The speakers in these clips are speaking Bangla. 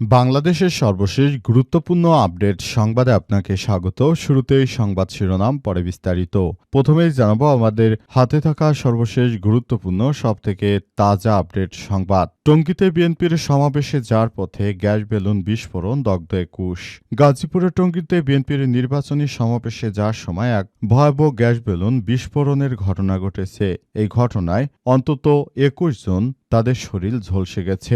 বাংলাদেশের সর্বশেষ গুরুত্বপূর্ণ আপডেট সংবাদে আপনাকে স্বাগত। শুরুতেই সংবাদ শিরোনাম, পরে বিস্তারিত। প্রথমেই জানাব আমাদের হাতে থাকা সর্বশেষ গুরুত্বপূর্ণ, সবথেকে তাজা আপডেট সংবাদ। টঙ্গীতে বিএনপির সমাবেশে যার পথে গ্যাস বেলুন বিস্ফোরণ, দগ্ধ একুশ। গাজীপুরের টঙ্গীতে বিএনপির নির্বাচনী সমাবেশে যাওয়ার সময় এক ভয়াবহ গ্যাস বেলুন বিস্ফোরণের ঘটনা ঘটেছে। এই ঘটনায় অন্তত একুশ জন তাদের শরীর ঝলসে গেছে।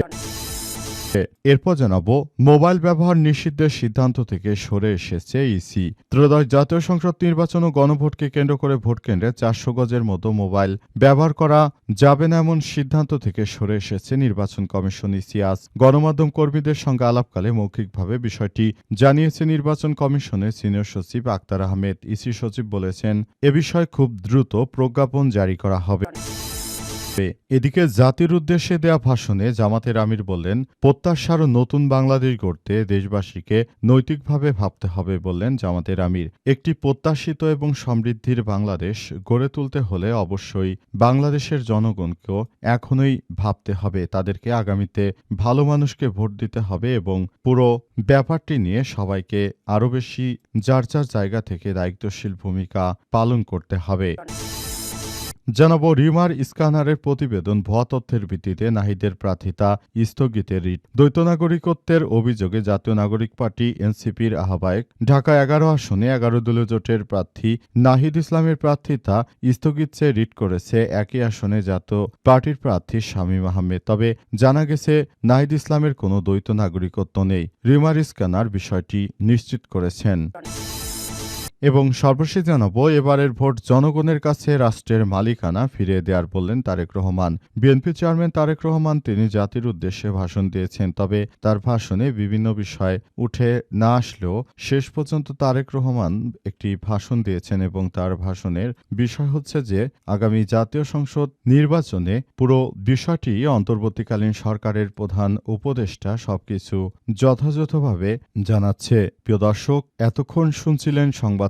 এরপর জানাব, মোবাইল ব্যবহার নিষিদ্ধের সিদ্ধান্ত থেকে সরে এসেছে ইসি। ত্রয়োদশ জাতীয় সংসদ নির্বাচন ও গণভোটকে কেন্দ্র করে ভোট কেন্দ্রে চারশো গজের মতো মোবাইল ব্যবহার করা যাবে না এমন সিদ্ধান্ত থেকে সরে এসেছে নির্বাচন কমিশন ইসি। আজ গণমাধ্যম কর্মীদের সঙ্গে আলাপকালে মৌখিকভাবে বিষয়টি জানিয়েছে নির্বাচন কমিশনের সিনিয়র সচিব আক্তার আহমেদ। ইসি সচিব বলেছেন, এ বিষয়ে খুব দ্রুত প্রজ্ঞাপন জারি করা হবে। এদিকে জাতির উদ্দেশ্যে দেয়া ভাষণে জামাতের আমির বললেন, প্রত্যাশার নতুন বাংলাদেশ গড়তে দেশবাসীকে নৈতিকভাবে ভাবতে হবে বললেন জামাতের আমির। একটি প্রত্যাশিত এবং সমৃদ্ধির বাংলাদেশ গড়ে তুলতে হলে অবশ্যই বাংলাদেশের জনগণকেও এখনই ভাবতে হবে। তাদেরকে আগামীতে ভালো মানুষকে ভোট দিতে হবে এবং পুরো ব্যাপারটি নিয়ে সবাইকে আরও বেশি যার যার জায়গা থেকে দায়িত্বশীল ভূমিকা পালন করতে হবে। জানাব রিমার স্ক্যানারের প্রতিবেদন ভুয়া তথ্যের ভিত্তিতে নাহিদের প্রার্থিতা স্থগিতের রিট। দ্বৈত নাগরিকত্বের অভিযোগে জাতীয় নাগরিক পার্টি এনসিপির আহ্বায়ক, ঢাকা এগারো আসনে এগারো দলীয় জোটের প্রার্থী নাহিদ ইসলামের প্রার্থিতা স্থগিত চেয়ে রিট করেছে একই আসনে জাতীয় পার্টির প্রার্থী শামীম আহমেদ। তবে জানা গেছে, নাহিদ ইসলামের কোনো দ্বৈত নাগরিকত্ব নেই। রিমার স্ক্যানার বিষয়টি নিশ্চিত করেছেন। এবং সর্বশেষ জানাব, এবারের ভোট জনগণের কাছে রাষ্ট্রের মালিকানা ফিরিয়ে দেওয়ার বললেন তারেক রহমান। বিএনপি চেয়ারম্যান তারেক রহমান তিনি জাতির উদ্দেশ্যে ভাষণ দিয়েছেন, তবে তার ভাষণে বিভিন্ন বিষয় উঠে না আসলেও শেষ পর্যন্ত তারেক রহমান একটি ভাষণ দিয়েছেন এবং তার ভাষণের বিষয় হচ্ছে যে, আগামী জাতীয় সংসদ নির্বাচনে পুরো বিষয়টি অন্তর্বর্তীকালীন সরকারের প্রধান উপদেষ্টা সবকিছু যথাযথভাবে জানাচ্ছে। প্রিয় দর্শক, এতক্ষণ শুনছিলেন সংবাদ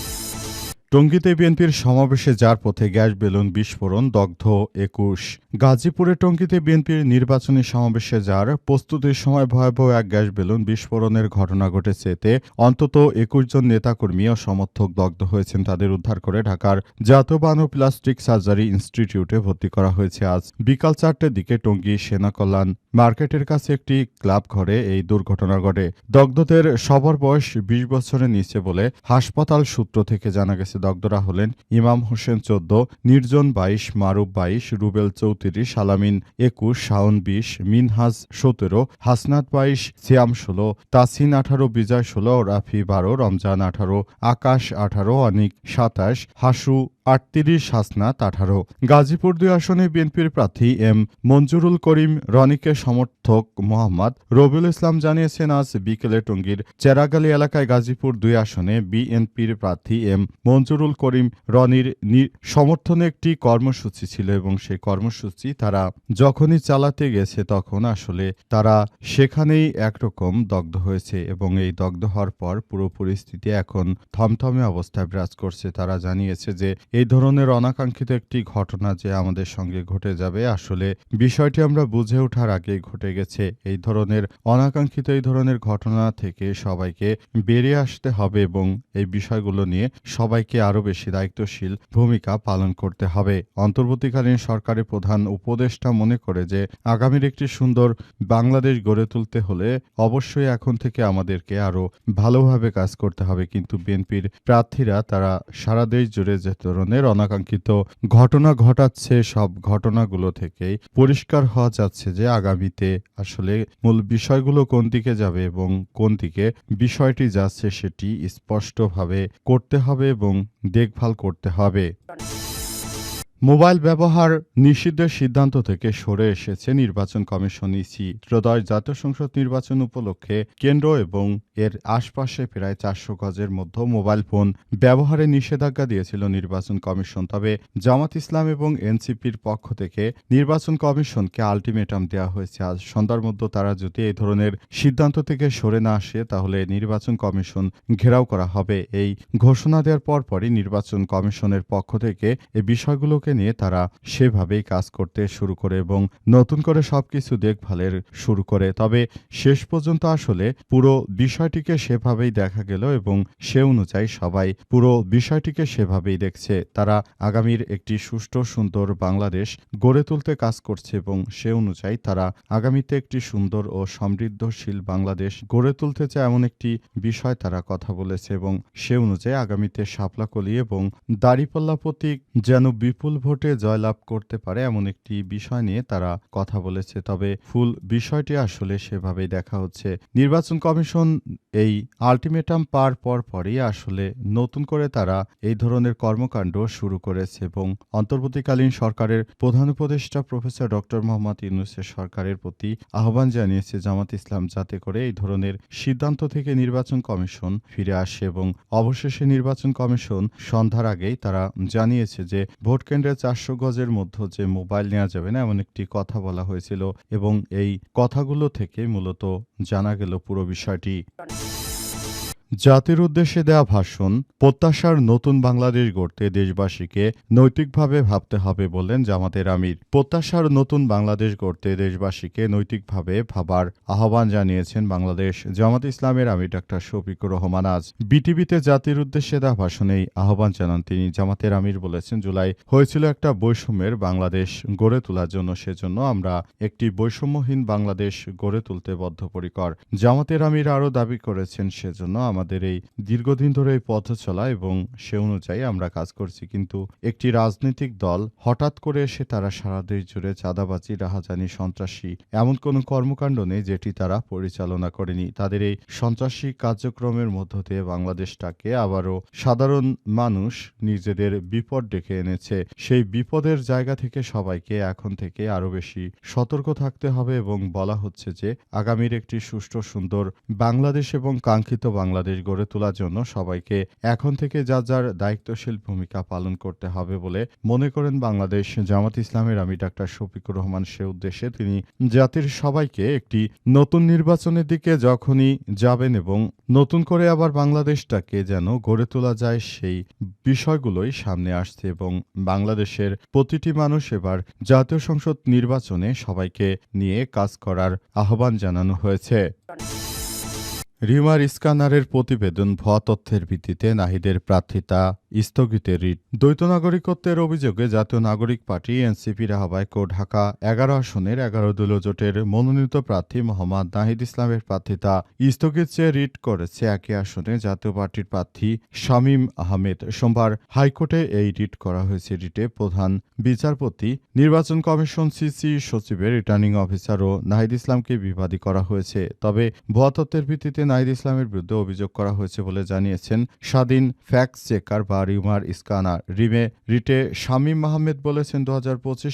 টঙ্গীতে বিএনপির সমাবেশে যার পথে গ্যাস, বেলুন, বিস্ফোরণ, দগ্ধ একুশ। গাজীপুরে টঙ্গীতে বিএনপির নির্বাচনী সমাবেশে যার প্রস্তুতির সময় ভয়াবহ এক গ্যাস, বেলুন, বিস্ফোরণের ঘটনা ঘটেছে এতে অন্তত একুশ জন নেতাকর্মী ও সমর্থক দগ্ধ হয়েছেন তাদের উদ্ধার করে ঢাকার জাতীয় বানু প্লাস্টিক সার্জারি ইনস্টিটিউটে ভর্তি করা হয়েছে আজ বিকাল চারটের দিকে টঙ্গী সেনা কল্যাণ মার্কেটের কাছে একটি ক্লাব ঘরে এই দুর্ঘটনা ঘটে। দগ্ধদের সবার বয়স বিশ বছরের নিচে বলে হাসপাতাল সূত্র থেকে জানা গেছে। দগ্ধরা হলেন ইমাম হোসেন চোদ্দ, নির্জন বাইশ, মারুফ বাইশ, রুবেল চৌত্রিশ, আলামিন একুশ, শাওন বিশ, মিনহাজ সতেরো, হাসনাত বাইশ, সিয়াম ষোলো তাসিন আঠারো, বিজয় ষোলো, রাফি বারো, রমজান আঠারো, আকাশ আঠারো, অনিক সাতাশ, হাসু আটত্রিশ হাসনাত আঠারো। গাজীপুর দুই আসনে বিএনপির প্রার্থী এম মঞ্জুরুল করিম রনিকের সমর্থক মোহাম্মদ রবিউল ইসলাম জানিয়েছেন আজ বিকেলে টঙ্গীর চেরাগালি এলাকায় গাজীপুর দুই আসনে বিএনপির প্রার্থী এম মঞ্জুরুল করিম, রনির সমর্থনে একটি কর্মসূচি ছিল এবং সেই কর্মসূচি তারা যখনই চালাতে গেছে তখন আসলে তারা সেখানেই একরকম দগ্ধ হয়েছে এবং এই দগ্ধ হওয়ার পর পুরো পরিস্থিতি এখন থমথমে অবস্থায় বিরাজ করছে। তারা জানিয়েছে যে এই ধরনের অনাকাঙ্ক্ষিত একটি ঘটনা যে আমাদের সঙ্গে ঘটে যাবে, আসলে বিষয়টি আমরা বুঝে ওঠার আগেই ঘটে গেছে। এই ধরনের অনাকাঙ্ক্ষিত এই ধরনের ঘটনা থেকে সবাইকে বেরিয়ে আসতে হবে এবং এই বিষয়গুলো নিয়ে সবাইকে আরও বেশি দায়িত্বশীল ভূমিকা পালন করতে হবে। অন্তর্বর্তীকালীন সরকারের প্রধান উপদেষ্টা মনে করে যে, আগামীর একটি সুন্দর বাংলাদেশ গড়ে তুলতে হলে অবশ্যই এখন থেকে আমাদেরকে আরও ভালোভাবে কাজ করতে হবে। কিন্তু বিএনপির প্রার্থীরা, তারা সারা দেশ জুড়ে যে ধরনের অনাকাঙ্ক্ষিত ঘটনা ঘটাচ্ছে সব ঘটনাগুলো থেকেই। পরিষ্কার হওয়া যাচ্ছে যে আগামীতে আসলে মূল বিষয়গুলো কোন দিকে যাবে এবং কোন দিকে বিষয়টি যাচ্ছে সেটি স্পষ্টভাবে করতে হবে এবং দেখভাল করতে হবে। মোবাইল ব্যবহার নিষিদ্ধের সিদ্ধান্ত থেকে সরে এসেছে নির্বাচন কমিশন ইসি। ত্রয়োদশ জাতীয় সংসদ নির্বাচন উপলক্ষে কেন্দ্র এবং এর আশপাশে প্রায় চারশো গজের মধ্যে মোবাইল ফোন ব্যবহারে নিষেধাজ্ঞা দিয়েছিল নির্বাচন কমিশন। তবে জামাত ইসলাম এবং এনসিপির পক্ষ থেকে নির্বাচন কমিশনকে আলটিমেটাম দেওয়া হয়েছে। আজ সন্ধ্যার মধ্যে তারা যদি এই ধরনের সিদ্ধান্ত থেকে সরে না আসে, তাহলে নির্বাচন কমিশন ঘেরাও করা হবে। এই ঘোষণা দেওয়ার পরপরই নির্বাচন কমিশনের পক্ষ থেকে এই বিষয়গুলোকে নিয়ে তারা সেভাবেই কাজ করতে শুরু করে এবং নতুন করে সবকিছু দেখভালের শুরু করে। তবে শেষ পর্যন্ত আসলে পুরো বিষয়টিকে সেভাবেই দেখা গেল এবং সে অনুযায়ী সবাই পুরো বিষয়টিকে সেভাবেই দেখছে। তারা আগামীর একটি সুষ্ঠু, সুন্দর বাংলাদেশ গড়ে তুলতে কাজ করছে এবং সে অনুযায়ী তারা আগামীতে একটি সুন্দর ও সমৃদ্ধশীল বাংলাদেশ গড়ে তুলতে চায় এমন একটি বিষয় তারা কথা বলেছে এবং সে অনুযায়ী আগামীতে শাপলাকলি এবং দাড়িপাল্লা প্রতীক যেন বিপুল ভোটে জয়লাভ করতে পারে এমন একটি বিষয় নিয়ে তারা কথা বলেছে। তবে ফুল বিষয়টি আসলে সেভাবেই দেখা হচ্ছে। নির্বাচন কমিশন এই আলটিমেটাম পার পর পরই আসলে নতুন করে তারা এই ধরনের কর্মকাণ্ড শুরু করেছে এবং অন্তর্বর্তীকালীন সরকারের প্রধান উপদেষ্টা প্রফেসর ডক্টর মোহাম্মদ ইউনুসের সরকারের প্রতি আহ্বান জানিয়েছে জামাত ইসলাম, যাতে করে এই ধরনের সিদ্ধান্ত থেকে নির্বাচন কমিশন ফিরে আসে এবং অবশেষে নির্বাচন কমিশন সন্ধ্যার আগেই তারা জানিয়েছে যে ভোট কেন্দ্রে চারশো গজের মধ্যে যে মোবাইল নেওয়া যাবে না, এমন একটি কথা বলা হয়েছিল এবং এই কথাগুলো থেকে মূলত জানা গেল পুরো বিষয়টি। জাতির উদ্দেশ্যে দেয়া ভাষণ, প্রত্যাশার নতুন বাংলাদেশ গড়তে দেশবাসীকে নৈতিকভাবে ভাবতে হবে বললেন জামাতের আমির। প্রত্যাশার নতুন বাংলাদেশ গড়তে দেশবাসীকে নৈতিকভাবে ভাবার আহ্বান জানিয়েছেন বাংলাদেশ জামাত ইসলামের আমির ডাক্তার শফিকুর রহমান। আজ বিটিভিতে জাতির উদ্দেশ্যে দেয়া ভাষণেই আহ্বান জানান তিনি। জামাতের আমির বলেছেন, জুলাই হয়েছিল একটা বৈষম্যের বাংলাদেশ গড়ে তোলার জন্য। সেজন্য আমরা একটি বৈষম্যহীন বাংলাদেশ গড়ে তুলতে বদ্ধপরিকর। জামাতের আমির আরও দাবি করেছেন, সেজন্য আমাদের এই দীর্ঘদিন ধরে এই পথ চলা এবং সে অনুযায়ী আমরা কাজ করছি। কিন্তু একটি রাজনৈতিক দল হঠাৎ করে এসে তারা সারা দেশ জুড়ে চাঁদাবাজি, রাহাজানি, সন্ত্রাসী এমন কোনো কর্মকাণ্ড নেই যেটি তারা পরিচালনা করেনি। তাদের এই সন্ত্রাসী কার্যক্রমের মধ্য দিয়ে বাংলাদেশটাকে আবারও সাধারণ মানুষ নিজেদের বিপদ ডেকে এনেছে। সেই বিপদের জায়গা থেকে সবাইকে এখন থেকে আরও বেশি সতর্ক থাকতে হবে এবং বলা হচ্ছে যে আগামীর একটি সুষ্ঠু, সুন্দর বাংলাদেশ এবং কাঙ্ক্ষিত বাংলাদেশ গড়ে তোলার জন্য সবাইকে এখন থেকে যার যার দায়িত্বশীল ভূমিকা পালন করতে হবে বলে মনে করেন বাংলাদেশ জামাত ইসলামের আমি ডাক্তার শফিকুর রহমান সে উদ্দেশ্যে তিনি জাতির সবাইকে একটি নতুন নির্বাচনের দিকে যখনই যাবেন এবং নতুন করে আবার বাংলাদেশটাকে যেন গড়ে তোলা যায় সেই বিষয়গুলোই সামনে আসছে এবং বাংলাদেশের প্রতিটি মানুষ এবার জাতীয় সংসদ নির্বাচনে সবাইকে নিয়ে কাজ করার আহ্বান জানানো হয়েছে। রিমার স্কানারের প্রতিবেদন ভুয়া তথ্যের ভিত্তিতে নাহিদের প্রার্থিতা স্থগিতের রিট। দ্বৈত নাগরিকত্বের অভিযোগে জাতীয় নাগরিক পার্টি এনসিপির আহ্বায়ক ঢাকা এগারো আসনের এগারো দলীয় জোটের মনোনীত প্রার্থী মোহাম্মদ নাহিদ ইসলামের প্রার্থিতা স্থগিত চেয়ে রিট করেছে একই আসনে জাতীয় পার্টির প্রার্থী শামীম আহমেদ। সোমবার হাইকোর্টে এই রিট করা হয়েছে। রিটে প্রধান বিচারপতি, নির্বাচন কমিশন সিসি সচিবের রিটার্নিং অফিসার ও নাহিদ ইসলামকে বিবাদী করা হয়েছে। তবে ভুয়া তথ্যের ভিত্তিতে নাহিদ ইসলামের বিরুদ্ধে অভিযোগ করা হয়েছে বলে জানিয়েছেন স্বাধীন ফ্যাক্ট চেকার বা রিউমার স্কানার রিমে রিটে শামীম মাহমেদ বলেছেন দু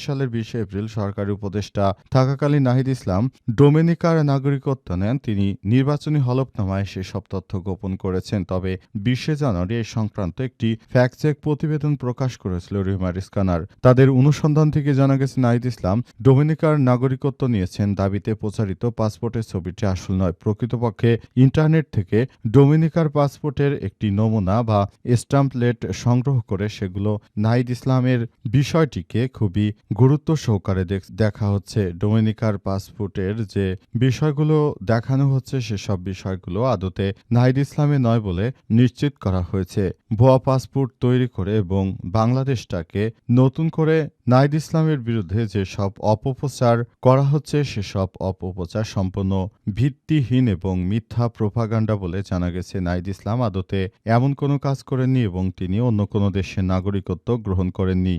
সালের বিশে এপ্রিল সরকারি উপদেষ্টা থাকাকালীন নাহিদ ইসলাম ডোমিনিকার নাগরিকত্ব নেন। তিনি নির্বাচনী হলফনামায় সেসব তথ্য গোপন করেছেন। তবে বিশে জানুয়ারি এই সংক্রান্ত একটি ফ্যাক্ট চেক প্রতিবেদন প্রকাশ করেছিল রিউমার স্কানার তাদের অনুসন্ধান থেকে জানা গেছে, নাহিদ ইসলাম ডোমিনিকার নাগরিকত্ব নিয়েছেন। দাবিতে প্রচারিত পাসপোর্টের ছবিটি আসল নয়, প্রকৃতপক্ষে ইন্টারনেট থেকে ডোমিনিকার পাসপোর্টের একটি নমুনা বা স্টাম্পলেট সংগ্রহ করে সেগুলো নাহিদ ইসলামের বিষয়টিকে খুবই গুরুত্ব সহকারে দেখা হচ্ছে। ডোমিনিকার পাসপোর্টের যে বিষয়গুলো দেখানো হচ্ছে, সেসব বিষয়গুলো আদতে নাহিদ ইসলামে নয় বলে নিশ্চিত করা হয়েছে। ভুয়া পাসপোর্ট তৈরি করে এবং বাংলাদেশটাকে নতুন করে নাইদ ইসলামের বিরুদ্ধে যেসব অপপ্রচার করা হচ্ছে, সেসব অপপ্রচার সম্পূর্ণ ভিত্তিহীন এবং মিথ্যা প্রোপাগান্ডা বলে জানা গেছে নাইদ ইসলাম। আদতে এমন কোনো কাজ করেননি এবং তিনি অন্য কোনো দেশের নাগরিকত্ব গ্রহণ করেননি।